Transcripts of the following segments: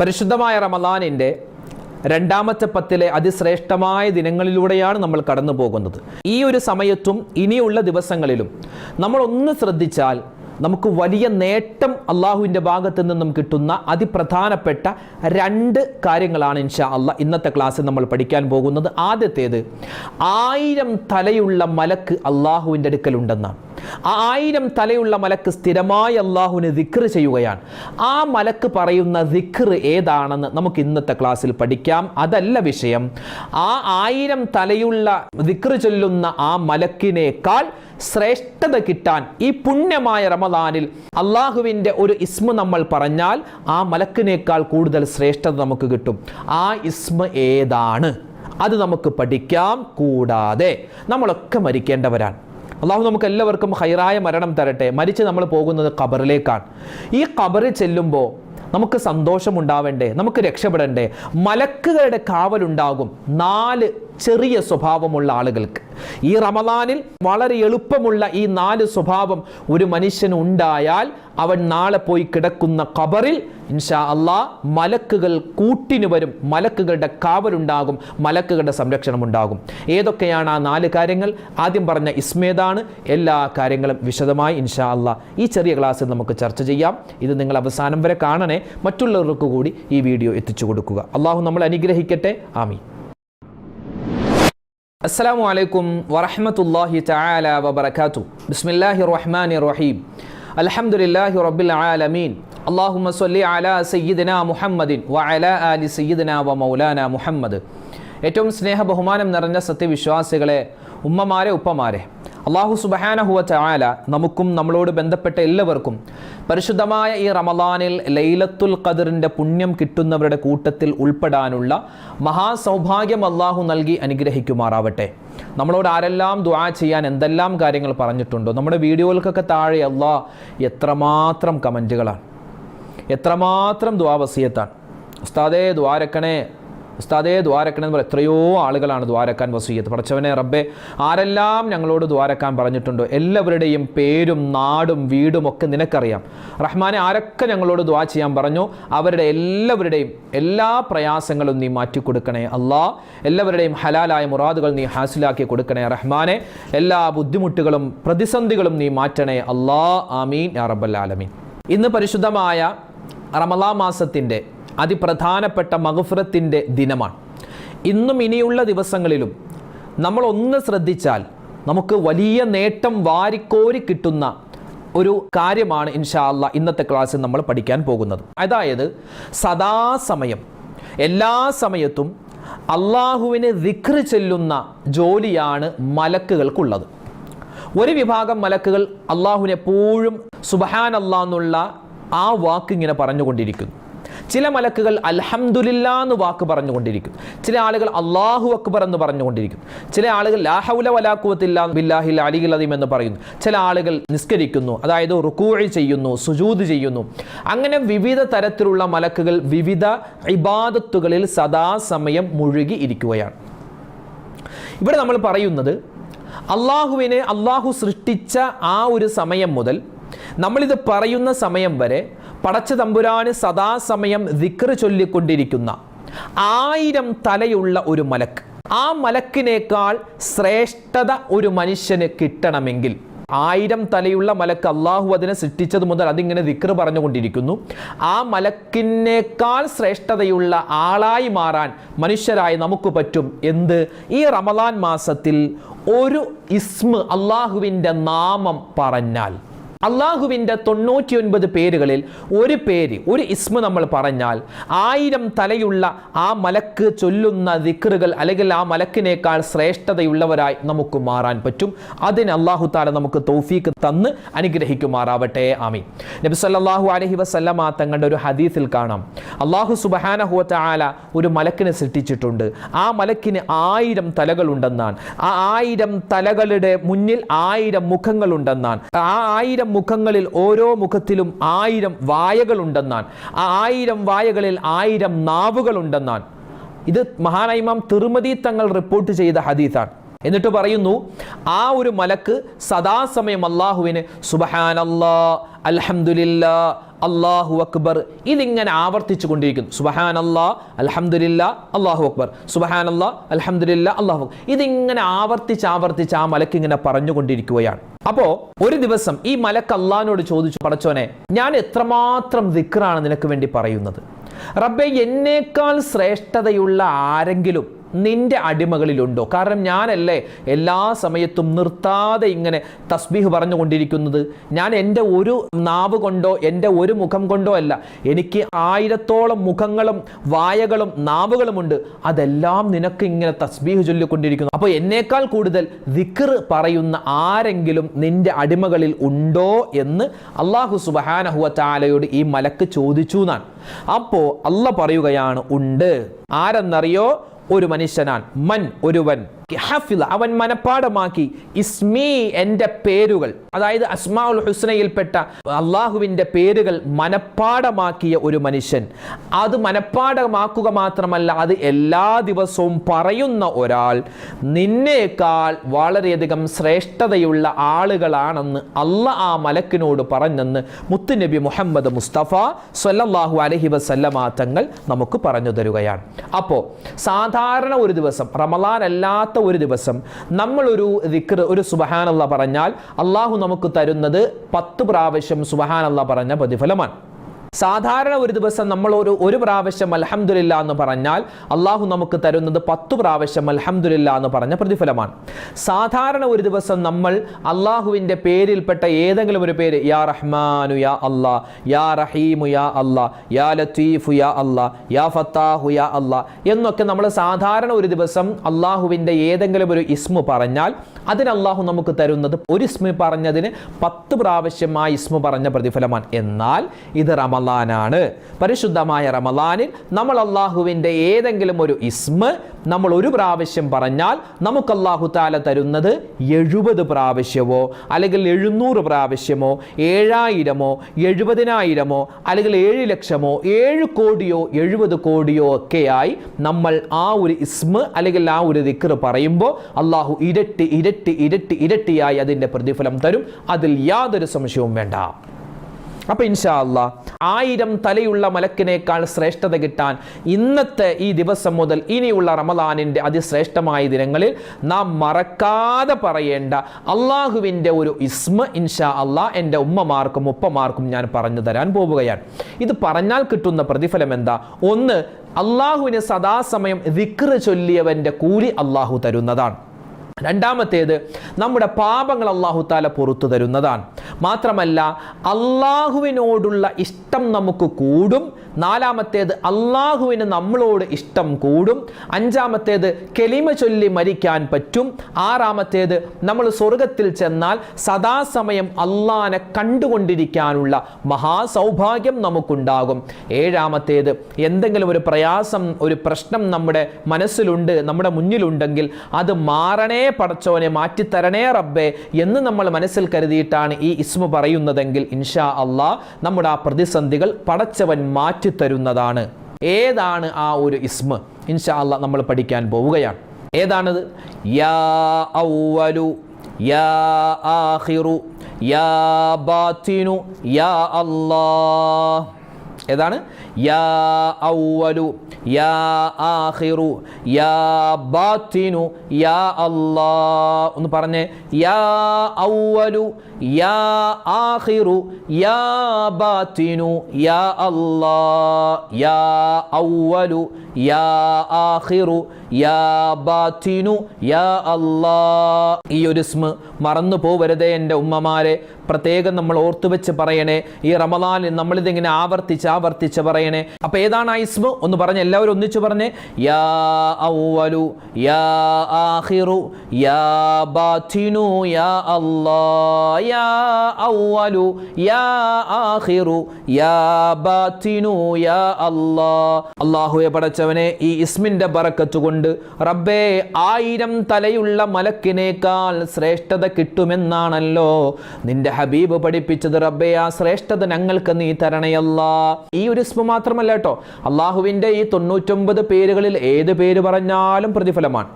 പരിശുദ്ധമായ റമദാനിന്റെ രണ്ടാമത്തെ പത്തിലെ അതിശ്രേഷ്ഠമായ ദിനങ്ങളിലൂടെയാണ് നമ്മൾ കടന്നു പോകുന്നത് ഈ ഒരു സമയത്തും ഇനിയുള്ള ദിവസങ്ങളിലും നമ്മൾ ഒന്ന് ശ്രദ്ധിച്ചാൽ നമുക്ക് വലിയ നേട്ടം അള്ളാഹുവിന്റെ ഭാഗത്ത് നിന്നും കിട്ടുന്ന അതിപ്രധാനപ്പെട്ട രണ്ട് കാര്യങ്ങളാണ് ഇൻഷാ അള്ളാഹ് ഇന്നത്തെ ക്ലാസ്സിൽ നമ്മൾ പഠിക്കാൻ പോകുന്നത്. ആദ്യത്തേത് ആയിരം തലയുള്ള മലക്ക് അള്ളാഹുവിന്റെ അടുക്കലുണ്ടെന്നാണ്. ആ ആയിരം തലയുള്ള മലക്ക് സ്ഥിരമായി അള്ളാഹുവിന് ദിക്ർ ചെയ്യുകയാണ്. ആ മലക്ക് പറയുന്ന ദിക്ർ ഏതാണെന്ന് നമുക്ക് ഇന്നത്തെ ക്ലാസ്സിൽ പഠിക്കാം. അതല്ല വിഷയം ആ ആയിരം തലയുള്ള ദിക്ർ ചൊല്ലുന്ന ആ മലക്കിനേക്കാൾ ശ്രേഷ്ഠത കിട്ടാൻ ഈ പുണ്യമായ റമദാനിൽ അള്ളാഹുവിന്റെ ഒരു ഇസ്മ നമ്മൾ പറഞ്ഞാൽ ആ മലക്കിനേക്കാൾ കൂടുതൽ ശ്രേഷ്ഠത നമുക്ക് കിട്ടും. ആ ഇസ്മ ഏതാണ്? അത് നമുക്ക് പഠിക്കാം കൂടാതെ നമ്മളൊക്കെ മരിക്കേണ്ടവരാണ്. അള്ളാഹു നമുക്ക് എല്ലാവർക്കും ഹൈറായ മരണം തരട്ടെ. മരിച്ച് നമ്മൾ പോകുന്നത് ഖബറിലേക്കാണ്. ഈ ഖബറിൽ ചെല്ലുമ്പോൾ നമുക്ക് സന്തോഷമുണ്ടാവേണ്ടേ? നമുക്ക് രക്ഷപ്പെടണ്ടേ? മലക്കുകളുടെ കാവലുണ്ടാകും. നാല് ചെറിയ സ്വഭാവമുള്ള ആളുകൾക്ക്. ഈ റമദാനിൽ വളരെ എളുപ്പമുള്ള ഈ നാല് സ്വഭാവം ഒരു മനുഷ്യന് ഉണ്ടായാൽ അവൻ നാളെ പോയി കിടക്കുന്ന ഖബറിൽ ഇൻഷാ അള്ളാ മലക്കുകൾ കൂട്ടിനു വരും. മലക്കുകളുടെ കാവലുണ്ടാകും മലക്കുകളുടെ സംരക്ഷണം ഉണ്ടാകും ഏതൊക്കെയാണ് ആ നാല് കാര്യങ്ങൾ? ആദ്യം പറഞ്ഞ ഇസ്മേതാണ് എല്ലാ കാര്യങ്ങളും വിശദമായി ഇൻഷാ അള്ളാ ഈ ചെറിയ ക്ലാസ്സിൽ നമുക്ക് ചർച്ച ചെയ്യാം. ഇത് നിങ്ങൾ അവസാനം വരെ കാണണേ. മറ്റുള്ളവർക്ക് കൂടി ഈ വീഡിയോ എത്തിച്ചു കൊടുക്കുക. അള്ളാഹു നമ്മൾ അനുഗ്രഹിക്കട്ടെ. ആമീൻ. അസ്സലാമു അലൈക്കും വറഹ്മത്തുള്ളാഹി തആല വബറകാതു ബിസ്മില്ലാഹിർ റഹ്മാനിർ റഹീം അൽഹംദുലില്ലാഹി റബ്ബിൽ ആലമീൻ. അല്ലാഹുമ്മ സ്വല്ലി അലാ സയ്യിദിന മുഹമ്മദിൻ വഅലാ ആലി സയ്യിദിന വ മൗലാന മുഹമ്മദ്. ഏറ്റവും സ്നേഹ ബഹുമാനം നിറഞ്ഞ സത്യവിശ്വാസികളെ ഉമ്മമാരെ ഉപ്പമാരെ അള്ളാഹു സുബഹാനഹുവ ചായാല നമുക്കും നമ്മളോട് ബന്ധപ്പെട്ട എല്ലാവർക്കും പരിശുദ്ധമായ ഈ റമദാനിൽ ലൈലത്തുൽ ഖദറിന്റെ പുണ്യം കിട്ടുന്നവരുടെ കൂട്ടത്തിൽ ഉൾപ്പെടാനുള്ള മഹാസൗഭാഗ്യം അള്ളാഹു നൽകി അനുഗ്രഹിക്കുമാറാവട്ടെ. നമ്മളോട് ആരെല്ലാം ദുആ ചെയ്യാൻ എന്തെല്ലാം കാര്യങ്ങൾ പറഞ്ഞിട്ടുണ്ടോ? നമ്മുടെ വീഡിയോകൾക്കൊക്കെ താഴെ അള്ളാഹ് എത്രമാത്രം കമന്റുകളാണ് എത്രമാത്രം ദുആ വസീയത്താണ്. ഉസ്താദേ ദ്വാരക്കണേ ഉസ്താദേ ദ്വാരക്കൻ എന്ന് എത്രയോ ആളുകളാണ് ദ്വാരക്കാൻ വസീയത്ത് പഠിച്ചവനെ. റബ്ബെ ആരെല്ലാം ഞങ്ങളോട് ദ്വാരക്കാൻ പറഞ്ഞിട്ടുണ്ടോ? എല്ലാവരുടെയും പേരും നാടും വീടും ഒക്കെ നിനക്കറിയാം. റഹ്മാനെ ആരൊക്കെ ഞങ്ങളോട് ദ്വാ ചെയ്യാൻ പറഞ്ഞു? അവരുടെ എല്ലാവരുടെയും എല്ലാ പ്രയാസങ്ങളും നീ മാറ്റിക്കൊടുക്കണേ അള്ളാ എല്ലാവരുടെയും ഹലാലായ മുറാദുകൾ നീ ഹാസിലാക്കി കൊടുക്കണേ റഹ്മാനെ. എല്ലാ ബുദ്ധിമുട്ടുകളും പ്രതിസന്ധികളും നീ മാറ്റണേ അള്ളാ ആമീൻ. യാ റബ്ബൽ ആലമീൻ. ഇന്ന് പരിശുദ്ധമായ റമലാ മാസത്തിന്റെ അതിപ്രധാനപ്പെട്ട മഹഫ്രത്തിന്റെ ദിനമാണ്. ഇന്നും ഇനിയുള്ള ദിവസങ്ങളിലും നമ്മൾ ഒന്ന് ശ്രദ്ധിച്ചാൽ നമുക്ക് വലിയ നേട്ടം വാരിക്കോരി കിട്ടുന്ന ഒരു കാര്യമാണ് ഇൻഷാ അല്ല ഇന്നത്തെ ക്ലാസ്സിൽ നമ്മൾ പഠിക്കാൻ പോകുന്നത്. അതായത് സദാസമയം എല്ലാ സമയത്തും അള്ളാഹുവിന് ദിക്ർ ചെല്ലുന്ന ജോലിയാണ് മലക്കുകൾക്കുള്ളത്. ഒരു വിഭാഗം മലക്കുകൾ അള്ളാഹുവിനെപ്പോഴും സുബഹാൻ അള്ളാന്നുള്ള ആ വാക്ക് ഇങ്ങനെ പറഞ്ഞുകൊണ്ടിരിക്കുന്നു. ചില മലക്കുകൾ അൽഹംദുലില്ല എന്ന് വാക്ക് പറഞ്ഞുകൊണ്ടിരിക്കും. ചില ആളുകൾ അള്ളാഹു അക്ബർ എന്ന് പറഞ്ഞുകൊണ്ടിരിക്കും. ചില ആളുകൾ ലാഹൗല വലാക്കുവത്തില്ല ബില്ലാഹിൽ അലികൾ അദീം എന്ന് പറയുന്നു. ചില ആളുകൾ നിസ്കരിക്കുന്നു അതായത് റുക്കൂഴി ചെയ്യുന്നു സുജൂദ് ചെയ്യുന്നു. അങ്ങനെ വിവിധ തരത്തിലുള്ള മലക്കുകൾ വിവിധ ഇബാദത്തുകളിൽ സദാസമയം മുഴുകി ഇരിക്കുകയാണ്. ഇവിടെ നമ്മൾ പറയുന്നത് അള്ളാഹുവിനെ അള്ളാഹു സൃഷ്ടിച്ച ആ ഒരു സമയം മുതൽ നമ്മളിത് പറയുന്ന സമയം വരെ പടച്ച തമ്പുരാന് സദാസമയം ദിക്ർ ചൊല്ലിക്കൊണ്ടിരിക്കുന്ന ആയിരം തലയുള്ള ഒരു മലക്ക്. ആ മലക്കിനേക്കാൾ ശ്രേഷ്ഠത ഒരു മനുഷ്യന് കിട്ടണമെങ്കിൽ ആയിരം തലയുള്ള മലക്ക് അള്ളാഹു അതിനെ സൃഷ്ടിച്ചത് മുതൽ അതിങ്ങനെ ദിക്ർ പറഞ്ഞുകൊണ്ടിരിക്കുന്നു. ആ മലക്കിനേക്കാൾ ശ്രേഷ്ഠതയുള്ള ആളായി മാറാൻ മനുഷ്യരായി നമുക്ക് പറ്റും എന്ത്? ഈ റമദാൻ മാസത്തിൽ ഒരു ഇസ്മ അള്ളാഹുവിന്റെ നാമം പറഞ്ഞാൽ. അള്ളാഹുവിന്റെ തൊണ്ണൂറ്റി ഒൻപത് പേരുകളിൽ ഒരു പേര് ഒരു ഇസ്മ നമ്മൾ പറഞ്ഞാൽ ആയിരം തലയുള്ള ആ മലക്ക് ചൊല്ലുന്ന ദിക്റുകൾ അല്ലെങ്കിൽ ആ മലക്കിനേക്കാൾ ശ്രേഷ്ഠതയുള്ളവരായി നമുക്ക് മാറാൻ പറ്റും. അതിന് അള്ളാഹു താല നമുക്ക് തൗഫീക്ക് തന്ന് അനുഗ്രഹിക്കുമാറാവട്ടെ. ആമി നബി സല്ലല്ലാഹു അലൈഹി വസല്ലമ തങ്ങളുടെ ഒരു ഹദീസിൽ കാണാം. അള്ളാഹു സുബഹാന തആല ഒരു മലക്കിനെ സൃഷ്ടിച്ചിട്ടുണ്ട്. ആ മലക്കിന് ആയിരം തലകളുണ്ടെന്നാണ്. ആ ആയിരം തലകളുടെ മുന്നിൽ ആയിരം മുഖങ്ങളുണ്ടെന്നാണ്. ആ ആയിരം മുഖങ്ങളിൽ ഓരോ മുഖത്തിലും ആയിരം വായകളുണ്ടെന്നാണ്. ആ ആയിരം വായകളിൽ ആയിരം നാവുകളുണ്ടെന്നാണ്. ഇത് മഹാനൈമാം തിരുമതി തങ്ങൾ റിപ്പോർട്ട് ചെയ്ത ഹദീസാണ്. എന്നിട്ട് പറയുന്നു ആ ഒരു മലക്ക് സദാസമയം അള്ളാഹുവിന് സുബഹാനല്ലാ അൽഹംദുലില്ലാ അള്ളാഹു അക്ബർ ഇതിങ്ങനെ ആവർത്തിച്ചു കൊണ്ടിരിക്കുന്നു. സുബഹാൻ അല്ലാ അലഹമുല്ല അള്ളാഹു അക്ബർ. സുബഹാൻ അല്ലാ അലഹമുല്ല അള്ളാഹു ഇതിങ്ങനെ ആവർത്തിച്ച് ആവർത്തിച്ച് ആ മലക്ക് ഇങ്ങനെ പറഞ്ഞുകൊണ്ടിരിക്കുകയാണ് അപ്പോ ഒരു ദിവസം ഈ മലക്ക് അള്ളഹാനോട് ചോദിച്ചു പടച്ചോനെ ഞാൻ എത്രമാത്രം ദിക്റാണ് നിനക്ക് വേണ്ടി പറയുന്നത്? റബ്ബെ എന്നേക്കാൾ ശ്രേഷ്ഠതയുള്ള ആരെങ്കിലും നിന്റെ അടിമകളിലുണ്ടോ? കാരണം ഞാനല്ലേ എല്ലാ സമയത്തും നിർത്താതെ ഇങ്ങനെ തസ്ബീഹ് പറഞ്ഞുകൊണ്ടിരിക്കുന്നത്? ഞാൻ എന്റെ ഒരു നാവ് കൊണ്ടോ എന്റെ ഒരു മുഖം കൊണ്ടോ അല്ല. എനിക്ക് ആയിരത്തോളം മുഖങ്ങളും വായകളും നാവുകളുമുണ്ട് അതെല്ലാം നിനക്ക് ഇങ്ങനെ തസ്ബീഹ് ചൊല്ലിക്കൊണ്ടിരിക്കുന്നു. അപ്പോൾ എന്നേക്കാൾ കൂടുതൽ ദിക്ർ പറയുന്ന ആരെങ്കിലും നിന്റെ അടിമകളിൽ ഉണ്ടോ എന്ന് അള്ളാഹു സുബഹാനഹുവ ചാലയോട് ഈ മലക്ക് ചോദിച്ചു എന്നാണ്. അപ്പോൾ അല്ല പറയുകയാണ് ഉണ്ട്. ആരെന്നറിയോ? ഒരു മനുഷ്യനാൻ മൻ ഒരുവൻ ഹഫില അവൻ മനപ്പാടമാക്കി ഇസ്മി എന്റെ പേരുകൾ അതായത് അസ്മാഉൽ ഹുസ്നയിൽപ്പെട്ട അള്ളാഹുവിന്റെ പേരുകൾ മനപ്പാടമാക്കിയ ഒരു മനുഷ്യൻ. അത് മനപ്പാടമാക്കുക മാത്രമല്ല അത് എല്ലാ ദിവസവും പറയുന്ന ഒരാൾ. നിന്നേക്കാൾ വളരെയധികം ശ്രേഷ്ഠതയുള്ള ആളുകളാണെന്ന് അല്ല ആ മലക്കിനോട് പറഞ്ഞെന്ന് മുത്തുനബി മുഹമ്മദ് മുസ്തഫ സല്ലല്ലാഹു അലഹി വസല്ലമ തങ്ങൾ നമുക്ക് പറഞ്ഞു തരുകയാണ്. അപ്പോൾ സാധാരണ ഒരു ദിവസം റമലാൻ അല്ലാത്ത ഒരു ദിവസം നമ്മളൊരു ദിക്ർ ഒരു സുബഹാനല്ല പറഞ്ഞാൽ അള്ളാഹു നമുക്ക് തരുന്നത് പത്ത് പ്രാവശ്യം സുബഹാനല്ല പറഞ്ഞ പ്രതിഫലമാണ്. സാധാരണ ഒരു ദിവസം നമ്മൾ ഒരു ഒരു പ്രാവശ്യം അലഹമുല്ല എന്ന് പറഞ്ഞാൽ അള്ളാഹു നമുക്ക് തരുന്നത് പത്ത് പ്രാവശ്യം അലഹമുല്ല എന്ന് പറഞ്ഞ പ്രതിഫലമാണ്. സാധാരണ ഒരു ദിവസം നമ്മൾ അള്ളാഹുവിന്റെ പേരിൽപ്പെട്ട ഏതെങ്കിലും ഒരു പേര് യാ റഹ്മാനു യാ അല്ലാ യാ റഹീമു യാ അല്ലാ യാ ലത്തീഫു യാ അല്ലാ യാ ഫത്താഹു യാ അല്ലാ എന്നൊക്കെ നമ്മൾ സാധാരണ ഒരു ദിവസം അള്ളാഹുവിന്റെ ഏതെങ്കിലും ഒരു ഇസ്മു പറഞ്ഞാൽ അതിന് അള്ളാഹു നമുക്ക് തരുന്നത് ഒരു ഇസ്മു പറഞ്ഞതിന് പത്ത് പ്രാവശ്യം ആ ഇസ്മു പറഞ്ഞ പ്രതിഫലമാണ്. എന്നാൽ ഇത് റമലാനാണ്. പരിശുദ്ധമായ റമലാനിൽ നമ്മൾ അള്ളാഹുവിന്റെ ഏതെങ്കിലും ഒരു ഇസ്മ നമ്മൾ ഒരു പ്രാവശ്യം പറഞ്ഞാൽ നമുക്ക് അള്ളാഹു താല തരുന്നത് എഴുപത് പ്രാവശ്യമോ അല്ലെങ്കിൽ എഴുന്നൂറ് പ്രാവശ്യമോ ഏഴായിരമോ എഴുപതിനായിരമോ അല്ലെങ്കിൽ ഏഴ് ലക്ഷമോ ഏഴ് കോടിയോ എഴുപത് കോടിയോ ഒക്കെയായി നമ്മൾ ആ ഒരു ഇസ്മ അല്ലെങ്കിൽ ആ ഒരു ദിക്കർ പറയുമ്പോൾ അള്ളാഹു ഇരട്ടി ഇരട്ടി ഇരട്ടി ഇരട്ടിയായി അതിന്റെ പ്രതിഫലം തരും. അതിൽ യാതൊരു സംശയവും വേണ്ട. അപ്പൊ ഇൻഷാ അല്ലാ ആയിരം തലയുള്ള മലക്കിനേക്കാൾ ശ്രേഷ്ഠത കിട്ടാൻ ഇന്നത്തെ ഈ ദിവസം മുതൽ ഇനിയുള്ള റമദാനിന്റെ അതിശ്രേഷ്ഠമായ ദിനങ്ങളിൽ നാം മറക്കാതെ പറയേണ്ട അള്ളാഹുവിന്റെ ഒരു ഇസ്മ ഇൻഷാ അള്ളാ എന്റെ ഉമ്മമാർക്കും ഉപ്പമാർക്കും ഞാൻ പറഞ്ഞു തരാൻ പോവുകയാണ്. ഇത് പറഞ്ഞാൽ കിട്ടുന്ന പ്രതിഫലം എന്താ? ഒന്ന് അള്ളാഹുവിന് സദാസമയം വിക്ര ചൊല്ലിയവന്റെ കൂലി അള്ളാഹു തരുന്നതാണ്. രണ്ടാമത്തേത് നമ്മുടെ പാപങ്ങൾ അള്ളാഹു താല പുറത്തു തരുന്നതാണ്. മാത്രമല്ല അള്ളാഹുവിനോടുള്ള ഇഷ്ടം നമുക്ക് കൂടും. നാലാമത്തേത് അള്ളാഹുവിന് നമ്മളോട് ഇഷ്ടം കൂടും. അഞ്ചാമത്തേത് കെലിമ ചൊല്ലി മരിക്കാൻ പറ്റും. ആറാമത്തേത് നമ്മൾ സ്വർഗത്തിൽ ചെന്നാൽ സദാസമയം അള്ളാനെ കണ്ടുകൊണ്ടിരിക്കാനുള്ള മഹാസൗഭാഗ്യം നമുക്കുണ്ടാകും. ഏഴാമത്തേത് എന്തെങ്കിലും ഒരു പ്രയാസം ഒരു പ്രശ്നം നമ്മുടെ മനസ്സിലുണ്ട് നമ്മുടെ മുന്നിലുണ്ടെങ്കിൽ അത് മാറണേ പടച്ചോനെ മാറ്റിത്തരണേ റബ്ബേ എന്ന് നമ്മൾ മനസ്സിൽ കരുതിയിട്ടാണ് ഈ ഇസ്മു പറയുന്നതെങ്കിൽ ഇൻഷാ അള്ളാ നമ്മുടെ ആ പ്രതിസന്ധികൾ പടച്ചവൻ മാറ്റിത്തരുന്നതാണ്. ഏതാണ് ആ ഒരു ഇസ്മ? ഇൻഷാ അള്ളാ നമ്മൾ പഠിക്കാൻ പോവുകയാണ്. ഏതാണത്? യാ ഔവലു യാ ആഹിറു യാ യാ ഏതാണ്? യാ ഔവലു യാ ആഖിറു യാ ബാത്തിനു യാ الله ഒന്ന് പറഞ്ഞേ യാ ഔവലു യാ ആഖിറു യാ ബാത്തിനു യാ അല്ലാ യാ ഔവലു യാ ആഖിറു യാ ബാത്തിനു യാ ഈ ഒരു സ്മ മറന്നു പോവരുതേ എന്റെ ഉമ്മമാരെ. പ്രത്യേകം നമ്മൾ ഓർത്തുവെച്ച് പറയണേ. ഈ റമദാനിൽ നമ്മളിതിങ്ങനെ ആവർത്തിച്ച് ആവർത്തിച്ച് പറയണേ. അപ്പൊ ഏതാണ് ആ ഇസ്മ? ഒന്ന് പറഞ്ഞ് എല്ലാവരും ഒന്നിച്ചു പറഞ്ഞേ യാ ഔവലു യാ യാ യാ യാ ഔവലു യാ യാ യാ പടച്ചവനെ ഈ ഇസ്മിന്റെ ബറക്കത്ത് കൊണ്ട് റബ്ബേ ആയിരം തലയുള്ള മലക്കിനേക്കാൾ ശ്രേഷ്ഠത കിട്ടുമെന്നാണല്ലോ നിന്റെ ഹബീബ് പഠിപ്പിച്ചത്. റബ്ബേ ആ ശ്രേഷ്ഠത ഞങ്ങൾക്ക് നീ തരണയല്ല. ഈ ഒരു ഇസ്മ മാത്രമല്ല കേട്ടോ. അള്ളാഹുവിന്റെ ഈ തൊണ്ണൂറ്റൊമ്പത് പേരുകളിൽ ഏത് പേര് പറഞ്ഞാലും പ്രതിഫലമാണ്.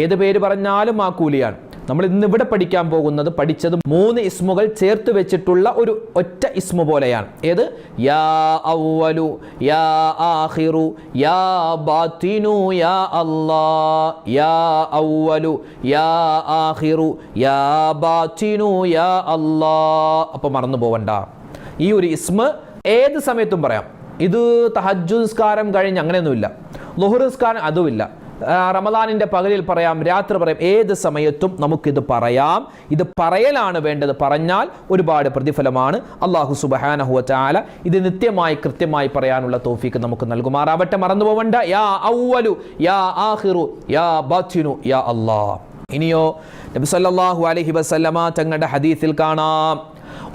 ഏത് പേര് പറഞ്ഞാലും ആ കൂലിയാണ് നമ്മൾ ഇന്ന് ഇവിടെ പഠിക്കാൻ പോകുന്നത് പഠിച്ചത് മൂന്ന് ഇസ്മുകൾ ചേർത്ത് വെച്ചിട്ടുള്ള ഒരു ഒറ്റ ഇസ്മു പോലെയാണ്. ഏത്? യാ യാ ആഹിറു യാ യാ യാ യാ ആഹിറു യാ ബാത്തിനു യാ അല്ലാ അപ്പോൾ മറന്നു പോവണ്ട. ഈ ഒരു ഇസ്മ ഏത് സമയത്തും പറയാം. ഇത് തഹജ്ജു നിസ്കാരം കഴിഞ്ഞ് അങ്ങനെയൊന്നുമില്ല. ലുഹുർ നിസ്കാരം അതുമില്ല. റമദാനിന്റെ പകലിൽ പറയാം രാത്രി പറയാം ഏത് സമയത്തും നമുക്കിത് പറയാം. ഇത് പറയലാണ് വേണ്ടത് പറഞ്ഞാൽ ഒരുപാട് പ്രതിഫലമാണ്. അള്ളാഹു സുബഹാനഹുവ ചാല ഇത് നിത്യമായി കൃത്യമായി പറയാനുള്ള തോഫീക്ക് നമുക്ക് നൽകുമാറാവട്ടെ. മറന്നു പോവണ്ട. യാ ഔവലു യാ ആഹിറു യാ ബാത്തിനു യാ അല്ലാ ഇനിയോ നബി സല്ലല്ലാഹു അലൈഹി വസല്ലമ തങ്ങളുടെ ഹദീസിൽ കാണാം.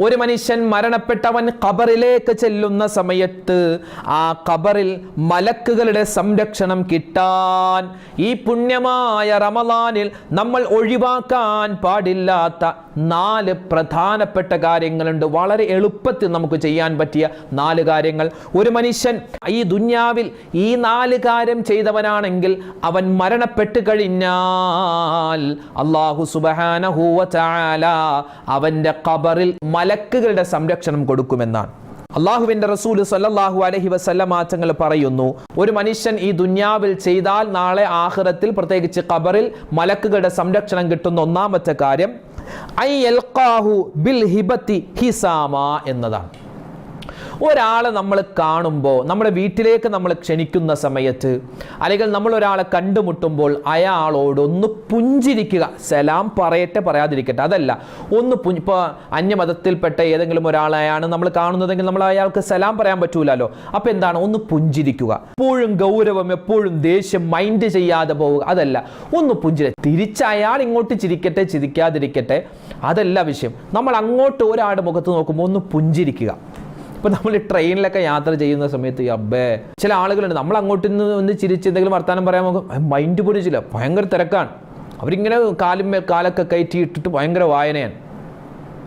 ഒരു മനുഷ്യൻ മരണപ്പെട്ടവൻ ഖബറിലേക്ക് ചെല്ലുന്ന സമയത്ത് ആ ഖബറിൽ മലക്കുകളുടെ സംരക്ഷണം കിട്ടാൻ ഈ പുണ്യമായ റമദാനിൽ നമ്മൾ ഒഴിവാക്കാൻ പാടില്ലാത്ത നാല് പ്രധാനപ്പെട്ട കാര്യങ്ങളുണ്ട്. വളരെ എളുപ്പത്തിൽ നമുക്ക് ചെയ്യാൻ പറ്റിയ നാല് കാര്യങ്ങൾ. ഒരു മനുഷ്യൻ ഈ ദുന്യാവിൽ ഈ നാല് കാര്യം ചെയ്തവനാണെങ്കിൽ അവൻ മരണപ്പെട്ട് കഴിഞ്ഞാൽ അള്ളാഹു സുബഹാനഹൂവ ചാല അവന്റെ ഖബറിൽ മലക്കുകളുടെ സംരക്ഷണം കൊടുക്കുമെന്നാണ്. അള്ളാഹുവിന്റെ റസൂൽ സല്ലാഹു അലഹി വസല്ലമ തങ്ങൾ പറയുന്നു ഒരു മനുഷ്യൻ ഈ ദുന്യാവിൽ ചെയ്താൽ നാളെ ആഹ്റത്തിൽ പ്രത്യേകിച്ച് ഖബറിൽ മലക്കുകളുടെ സംരക്ഷണം കിട്ടുന്ന ഒന്നാമത്തെ കാര്യം ഐ യൽഖാഹു ബിൽ ഹിബത്തി ഹിസാമ എന്നതാണ്. ഒരാളെ നമ്മൾ കാണുമ്പോൾ നമ്മുടെ വീട്ടിലേക്ക് നമ്മൾ ക്ഷണിക്കുന്ന സമയത്ത് അല്ലെങ്കിൽ നമ്മൾ ഒരാളെ കണ്ടുമുട്ടുമ്പോൾ അയാളോട് ഒന്ന് പുഞ്ചിരിക്കുക. സലാം പറയട്ടെ പറയാതിരിക്കട്ടെ. അതല്ല ഒന്ന് പുഞ്ച് ഇപ്പോൾ അന്യമതത്തിൽപ്പെട്ട ഏതെങ്കിലും ഒരാളെയാണ് നമ്മൾ കാണുന്നതെങ്കിൽ നമ്മൾ അയാൾക്ക് സലാം പറയാൻ പറ്റൂലല്ലോ അപ്പോൾ എന്താണ്? ഒന്ന് പുഞ്ചിരിക്കുക. എപ്പോഴും ഗൗരവം എപ്പോഴും ദേഷ്യം മൈൻഡ് ചെയ്യാതെ പോവുക. അതല്ല ഒന്ന് പുഞ്ചിരി. തിരിച്ച് അയാൾ ഇങ്ങോട്ട് ചിരിക്കട്ടെ ചിരിക്കാതിരിക്കട്ടെ. അതല്ല വിഷയം. നമ്മൾ അങ്ങോട്ട് ഒരാളുടെ മുഖത്ത് നോക്കുമ്പോൾ ഒന്ന് പുഞ്ചിരിക്കുക. ഇപ്പൊ നമ്മൾ ട്രെയിനിലൊക്കെ യാത്ര ചെയ്യുന്ന സമയത്ത് അബ്ബേ ചില ആളുകളുണ്ട്. നമ്മൾ അങ്ങോട്ട് നിന്ന് ഒന്ന് ചിരിച്ച് എന്തെങ്കിലും വർത്താനം പറയാൻ നോക്കും മൈൻഡ് പൊടിച്ചില്ല. ഭയങ്കര തിരക്കാണ്. അവരിങ്ങനെ കാലുമേൽ കാലൊക്കെ കയറ്റി ഇട്ടിട്ട് ഭയങ്കര വായനയാണ്.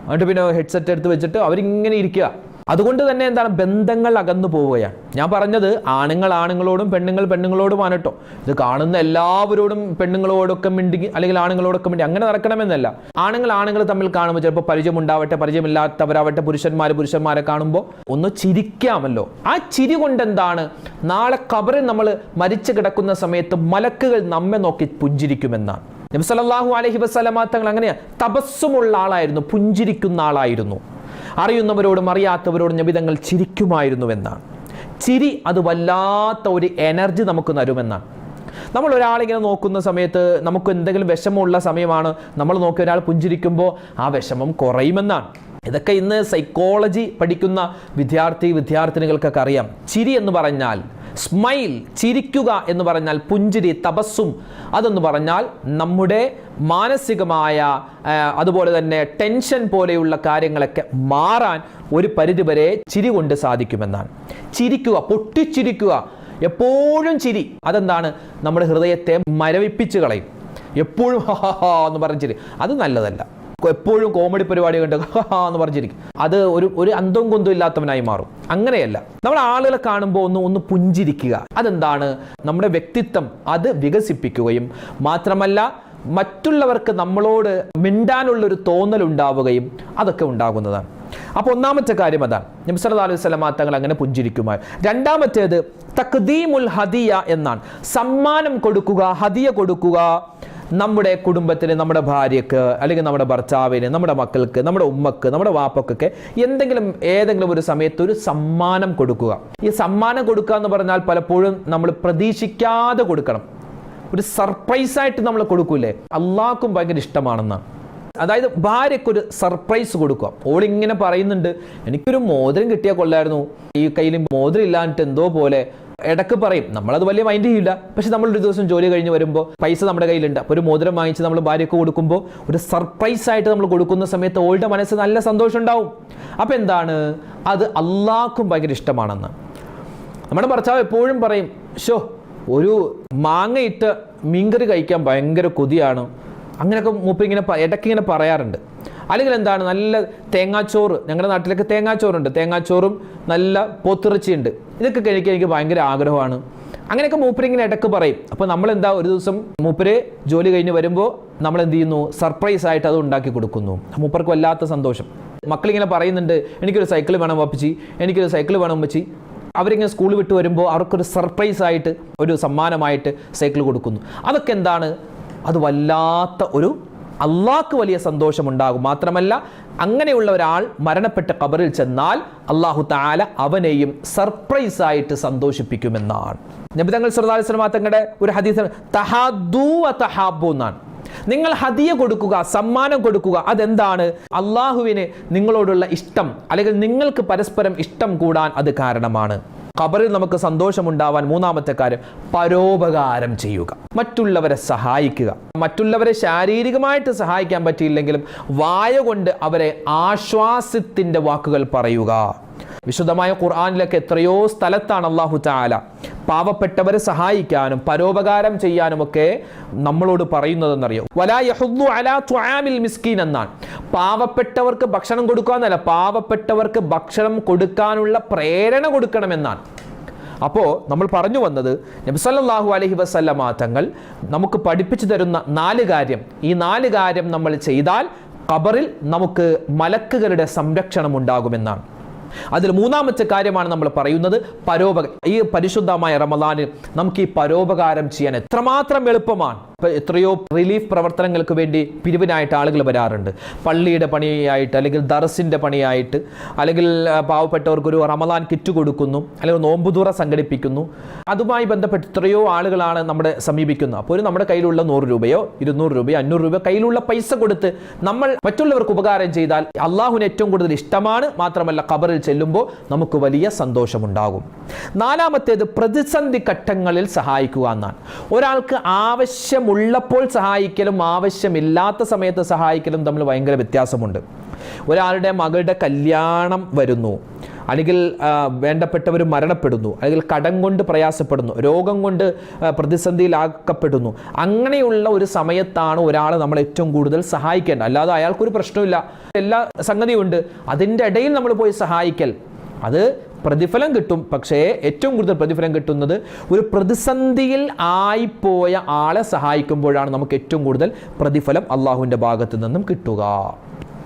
എന്നിട്ട് പിന്നെ ഹെഡ്സെറ്റ് എടുത്ത് വെച്ചിട്ട് അവരിങ്ങനെ ഇരിക്കുക. അതുകൊണ്ട് തന്നെ എന്താണ് ബന്ധങ്ങൾ അകന്നു പോവുകയാണ്. ഞാൻ പറഞ്ഞത് ആണുങ്ങൾ ആണുങ്ങളോടും പെണ്ണുങ്ങൾ പെണ്ണുങ്ങളോടുമാണ് കേട്ടോ. ഇത് കാണുന്ന എല്ലാവരോടും പെണ്ണുങ്ങളോടൊക്കെ മിണ്ടി അല്ലെങ്കിൽ ആണുങ്ങളോടൊക്കെ മിണ്ടി അങ്ങനെ നടക്കണമെന്നല്ല. ആണുങ്ങൾ ആണുങ്ങൾ തമ്മിൽ കാണുമ്പോൾ ചിലപ്പോൾ പരിചയമുണ്ടാവട്ടെ പരിചയമില്ലാത്തവരാവട്ടെ പുരുഷന്മാർ പുരുഷന്മാരെ കാണുമ്പോൾ ഒന്ന് ചിരിക്കാമല്ലോ. ആ ചിരി കൊണ്ട് എന്താണ് നാളെ കബറിൽ നമ്മൾ മരിച്ചു കിടക്കുന്ന സമയത്ത് മലക്കുകൾ നമ്മെ നോക്കി പുഞ്ചിരിക്കുമെന്നാണ്. നബി സല്ലല്ലാഹു അലൈഹി വസല്ലമ തങ്ങൾ അങ്ങനെയാ തപസ്സുമുള്ള ആളായിരുന്നു പുഞ്ചിരിക്കുന്ന ആളായിരുന്നു. അറിയുന്നവരോടും അറിയാത്തവരോടും നബിതങ്ങൾ ചിരിക്കുമായിരുന്നുവെന്നാണ്. ചിരി അത് വല്ലാത്ത ഒരു എനർജി നമുക്ക് തരുമെന്നാണ്. നമ്മൾ ഒരാളിങ്ങനെ നോക്കുന്ന സമയത്ത് നമുക്ക് എന്തെങ്കിലും വിഷമമുള്ള സമയമാണ്. നമ്മൾ നോക്കി ഒരാൾ പുഞ്ചിരിക്കുമ്പോൾ ആ വിഷമം കുറയുമെന്നാണ്. ഇതൊക്കെ ഇന്ന് സൈക്കോളജി പഠിക്കുന്ന വിദ്യാർത്ഥി വിദ്യാർത്ഥിനികൾക്കൊക്കെ അറിയാം. ചിരി എന്ന് പറഞ്ഞാൽ സ്മൈൽ ചിരിക്കുക എന്ന് പറഞ്ഞാൽ പുഞ്ചിരി തപസ്സും അതെന്ന് പറഞ്ഞാൽ നമ്മുടെ മാനസികമായ അതുപോലെ തന്നെ ടെൻഷൻ പോലെയുള്ള കാര്യങ്ങളൊക്കെ മാറാൻ ഒരു പരിധിവരെ ചിരി കൊണ്ട് സാധിക്കുമെന്നാണ്. ചിരിക്കുക പൊട്ടിച്ചിരിക്കുക എപ്പോഴും ചിരി. അതെന്താണ്? നമ്മുടെ ഹൃദയത്തെ മരവിപ്പിച്ച് കളയും. എപ്പോഴും എന്ന് പറഞ്ഞ ചിരി. അത് നല്ലതല്ല. എപ്പോഴും കോമഡി പരിപാടി കണ്ട് എന്ന് പറഞ്ഞിരിക്കും. അത് ഒരു ഒരു അന്തവും കൊന്തും ഇല്ലാത്തവനായി മാറും. അങ്ങനെയല്ല. നമ്മൾ ആളുകളെ കാണുമ്പോൾ ഒന്ന് ഒന്ന് പുഞ്ചിരിക്കുക. അതെന്താണ്? നമ്മുടെ വ്യക്തിത്വം അത് വികസിപ്പിക്കുകയും മാത്രമല്ല മറ്റുള്ളവർക്ക് നമ്മളോട് മിണ്ടാനുള്ള ഒരു തോന്നൽ ഉണ്ടാവുകയും അതൊക്കെ ഉണ്ടാകുന്നതാണ്. അപ്പോൾ ഒന്നാമത്തെ കാര്യം അതാണ്. സല്ലല്ലാഹു അലൈഹി വസല്ലമ തങ്ങൾ അങ്ങനെ പുഞ്ചിരിക്കുമായി രണ്ടാമത്തേത് തക്ദീമുൽ ഹദിയ എന്നാണ്. സമ്മാനം കൊടുക്കുക ഹദിയ കൊടുക്കുക. നമ്മുടെ കുടുംബത്തിന് നമ്മുടെ ഭാര്യക്ക് അല്ലെങ്കിൽ നമ്മുടെ ഭർത്താവിന് നമ്മുടെ മക്കൾക്ക് നമ്മുടെ ഉമ്മക്ക് നമ്മുടെ വാപ്പക്കൊക്കെ എന്തെങ്കിലും ഏതെങ്കിലും ഒരു സമയത്ത് ഒരു സമ്മാനം കൊടുക്കുക. ഈ സമ്മാനം കൊടുക്കുക എന്ന് പറഞ്ഞാൽ പലപ്പോഴും നമ്മൾ പ്രതീക്ഷിക്കാതെ കൊടുക്കണം. ഒരു സർപ്രൈസ് ആയിട്ട് നമ്മൾ കൊടുക്കൂലേ അള്ളാഹ്ക്കും ഭയങ്കര ഇഷ്ടമാണെന്നാണ്. അതായത് ഭാര്യയ്ക്കൊരു സർപ്രൈസ് കൊടുക്കുക. ഓളിങ്ങനെ പറയുന്നുണ്ട് എനിക്കൊരു മോതിരം കിട്ടിയാൽ കൊള്ളായിരുന്നു. ഈ കയ്യിൽ മോതിരം ഇല്ലാഞ്ഞിട്ട് എന്തോ പോലെ ഇടയ്ക്ക് പറയും നമ്മളത് വലിയ മൈൻഡ് ചെയ്യില്ല പക്ഷെ നമ്മൾ ഒരു ദിവസം ജോലി കഴിഞ്ഞ് വരുമ്പോൾ പൈസ നമ്മുടെ കയ്യിലുണ്ട്. അപ്പോൾ ഒരു മോതിരം വാങ്ങിച്ച് നമ്മൾ ഭാര്യയ്ക്ക് കൊടുക്കുമ്പോൾ ഒരു സർപ്രൈസ് ആയിട്ട് നമ്മൾ കൊടുക്കുന്ന സമയത്ത് ഓളുടെ മനസ്സ് നല്ല സന്തോഷം ഉണ്ടാവും. അപ്പോൾ എന്താണ്? അത് അള്ളാഹ്ക്കും ഭയങ്കര ഇഷ്ടമാണെന്ന്. നമ്മുടെ ഭർത്താവ് എപ്പോഴും പറയും ഷോ ഒരു മാങ്ങയിട്ട് മീൻകറി കഴിക്കാൻ ഭയങ്കര കൊതിയാണ്. അങ്ങനെയൊക്കെ മൂപ്പ ഇങ്ങനെ ഇടയ്ക്കിങ്ങനെ പറയാറുണ്ട്. അല്ലെങ്കിൽ എന്താണ്? നല്ല തേങ്ങാച്ചോറ്. ഞങ്ങളുടെ നാട്ടിലൊക്കെ തേങ്ങാച്ചോറുണ്ട്. തേങ്ങാച്ചോറും നല്ല പോത്തിറച്ചിയുണ്ട്. ഇതൊക്കെ കഴിക്കാൻ എനിക്ക് ഭയങ്കര ആഗ്രഹമാണ്. അങ്ങനെയൊക്കെ മൂപ്പരിങ്ങനെ ഇടയ്ക്ക് പറയും. അപ്പോൾ നമ്മൾ എന്താ ഒരു ദിവസം മൂപ്പര് ജോലി കഴിഞ്ഞ് വരുമ്പോൾ നമ്മൾ എന്ത് ചെയ്യുന്നു സർപ്രൈസ് ആയിട്ട് അത് ഉണ്ടാക്കി കൊടുക്കുന്നു. മൂപ്പർക്ക് വല്ലാത്ത സന്തോഷം. മക്കളിങ്ങനെ പറയുന്നുണ്ട് എനിക്കൊരു സൈക്കിൾ വേണം വപ്പിച്ചി. എനിക്കൊരു സൈക്കിൾ വേണം വെച്ചി അവരിങ്ങനെ സ്കൂൾ വിട്ട് വരുമ്പോൾ അവർക്കൊരു സർപ്രൈസ് ആയിട്ട് ഒരു സമ്മാനമായിട്ട് സൈക്കിൾ കൊടുക്കുന്നു. അതൊക്കെ എന്താണ്? അത് വല്ലാത്ത ഒരു അള്ളാഹ്ക്ക് വലിയ സന്തോഷമുണ്ടാകും. മാത്രമല്ല അങ്ങനെയുള്ള ഒരാൾ മരണപ്പെട്ട കബറിൽ ചെന്നാൽ അള്ളാഹു താല അവനെയും സർപ്രൈസ് ആയിട്ട് സന്തോഷിപ്പിക്കുമെന്നാണ്. നബിതങ്ങൾ തങ്ങൾ തങ്ങളുടെ ഒരു ഹദീസ് തഹാബു എന്നാണ്. നിങ്ങൾ ഹദിയ കൊടുക്കുക സമ്മാനം കൊടുക്കുക അതെന്താണ്? അള്ളാഹുവിന് നിങ്ങളോടുള്ള ഇഷ്ടം അല്ലെങ്കിൽ നിങ്ങൾക്ക് പരസ്പരം ഇഷ്ടം കൂടാൻ അത് കാരണമാണ്. ഖബറിൽ നമുക്ക് സന്തോഷമുണ്ടാവാൻ മൂന്നാമത്തെ കാര്യം പരോപകാരം ചെയ്യുക. മറ്റുള്ളവരെ സഹായിക്കുക. മറ്റുള്ളവരെ ശാരീരികമായിട്ട് സഹായിക്കാൻ പറ്റിയില്ലെങ്കിലും വായ കൊണ്ട് അവരെ ആശ്വാസത്തിന്റെ വാക്കുകൾ പറയുക. വിശുദ്ധമായ ഖുർആാനിലൊക്കെ എത്രയോ സ്ഥലത്താണ് അള്ളാഹു ചാല പാവപ്പെട്ടവരെ സഹായിക്കാനും പരോപകാരം ചെയ്യാനുമൊക്കെ നമ്മളോട് പറയുന്നതെന്നറിയോ. വലാ യഹുദ്ദു അലാ ത്വാമിൽ മിസ്കീൻ എന്നാണ്. പാവപ്പെട്ടവർക്ക് ഭക്ഷണം കൊടുക്കുക എന്നല്ല പാവപ്പെട്ടവർക്ക് ഭക്ഷണം കൊടുക്കാനുള്ള പ്രേരണ കൊടുക്കണമെന്നാണ്. അപ്പോൾ നമ്മൾ പറഞ്ഞു വന്നത് നബിസല്ലാഹു അലഹി വസല്ലമ തങ്ങൾ നമുക്ക് പഠിപ്പിച്ചു തരുന്ന നാല് കാര്യം. ഈ നാല് കാര്യം നമ്മൾ ചെയ്താൽ ഖബറിൽ നമുക്ക് മലക്കുകളുടെ സംരക്ഷണം ഉണ്ടാകുമെന്നാണ്. അതിൽ മൂന്നാമത്തെ കാര്യമാണ് നമ്മൾ പറയുന്നത് പരോപക ഈ പരിശുദ്ധമായ റമദാനിൽ നമുക്ക് ഈ പരോപകാരം ചെയ്യാൻ എത്രമാത്രം എളുപ്പമാണ്. എത്രയോ റിലീഫ് പ്രവർത്തനങ്ങൾക്ക് വേണ്ടി പിരിവിനായിട്ട് ആളുകൾ വരാറുണ്ട്. പള്ളിയുടെ പണിയായിട്ട് അല്ലെങ്കിൽ ദർസിന്റെ പണിയായിട്ട് അല്ലെങ്കിൽ പാവപ്പെട്ടവർക്കൊരു റമദാൻ കിറ്റ് കൊടുക്കുന്നു അല്ലെങ്കിൽ നോമ്പുതുറ സംഘടിപ്പിക്കുന്നു. അതുമായി ബന്ധപ്പെട്ട് എത്രയോ ആളുകളാണ് നമ്മുടെ സമീപിക്കുന്നത്. അപ്പോൾ നമ്മുടെ കയ്യിലുള്ള നൂറ് രൂപയോ ഇരുന്നൂറ് രൂപയോ അഞ്ഞൂറ് രൂപയോ കയ്യിലുള്ള പൈസ കൊടുത്ത് നമ്മൾ മറ്റുള്ളവർക്ക് ഉപകാരം ചെയ്താൽ അള്ളാഹുവിന് ഏറ്റവും കൂടുതൽ ഇഷ്ടമാണ്. മാത്രമല്ല ഖബറിൽ ചെല്ലുമ്പോൾ നമുക്ക് വലിയ സന്തോഷമുണ്ടാകും. നാലാമത്തേത് പ്രതിസന്ധി ഘട്ടങ്ങളിൽ സഹായിക്കുക എന്നാണ്. ഒരാൾക്ക് ആവശ്യമുള്ളപ്പോൾ സഹായിക്കലും ആവശ്യമില്ലാത്ത സമയത്ത് സഹായിക്കലും തമ്മിൽ ഭയങ്കര വ്യത്യാസമുണ്ട്. ഒരാളുടെ മകളുടെ കല്യാണം വരുന്നു. അല്ലെങ്കിൽ വേണ്ടപ്പെട്ടവർ മരണപ്പെടുന്നു. അല്ലെങ്കിൽ കടം കൊണ്ട് പ്രയാസപ്പെടുന്നു. രോഗം കൊണ്ട് പ്രതിസന്ധിയിലാക്കപ്പെടുന്നു. അങ്ങനെയുള്ള ഒരു സമയത്താണ് ഒരാൾ നമ്മൾ ഏറ്റവും കൂടുതൽ സഹായിക്കേണ്ടത്. അല്ലാതെ അയാൾക്കൊരു പ്രശ്നമില്ല എല്ലാ സംഗതിയുണ്ട്. അതിന്റെ ഇടയിൽ നമ്മൾ പോയി സഹായിക്കൽ. അത് പ്രതിഫലം കിട്ടും. പക്ഷേ ഏറ്റവും കൂടുതൽ പ്രതിഫലം കിട്ടുന്നത് ഒരു പ്രതിസന്ധിയിൽ ആയിപ്പോയ ആളെ സഹായിക്കുമ്പോഴാണ് നമുക്ക് ഏറ്റവും കൂടുതൽ പ്രതിഫലം അള്ളാഹുവിന്റെ ഭാഗത്ത് നിന്നും കിട്ടുക.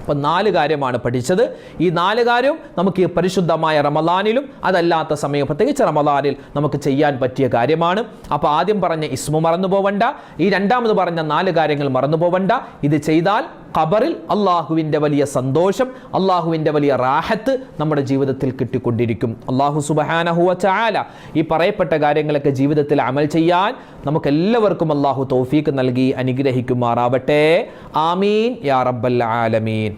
അപ്പം നാല് കാര്യമാണ് പഠിച്ചത്. ഈ നാല് കാര്യം നമുക്ക് ഈ പരിശുദ്ധമായ റമദാനിലും അതല്ലാത്ത സമയം പ്രത്യേകിച്ച് റമദാനിൽ നമുക്ക് ചെയ്യാൻ പറ്റിയ കാര്യമാണ്. അപ്പോൾ ആദ്യം പറഞ്ഞ ഇസ്മു മറന്നു പോവണ്ട ഈ രണ്ടാമത് പറഞ്ഞ നാല് കാര്യങ്ങൾ മറന്നു പോവണ്ട ഇത് ചെയ്താൽ ഖബറിൽ അള്ളാഹുവിന്റെ വലിയ സന്തോഷം അള്ളാഹുവിന്റെ വലിയ റാഹത്ത് നമ്മുടെ ജീവിതത്തിൽ കിട്ടിക്കൊണ്ടിരിക്കും. അള്ളാഹു സുബഹാനഹുവ ചാല ഈ പറയപ്പെട്ട കാര്യങ്ങളൊക്കെ ജീവിതത്തിൽ അമൽ ചെയ്യാൻ നമുക്കെല്ലാവർക്കും അള്ളാഹു തോഫീക്ക് നൽകി അനുഗ്രഹിക്കുമാറാവട്ടെ. ആമീൻ. യാ റബ്ബൽ ആലമീൻ.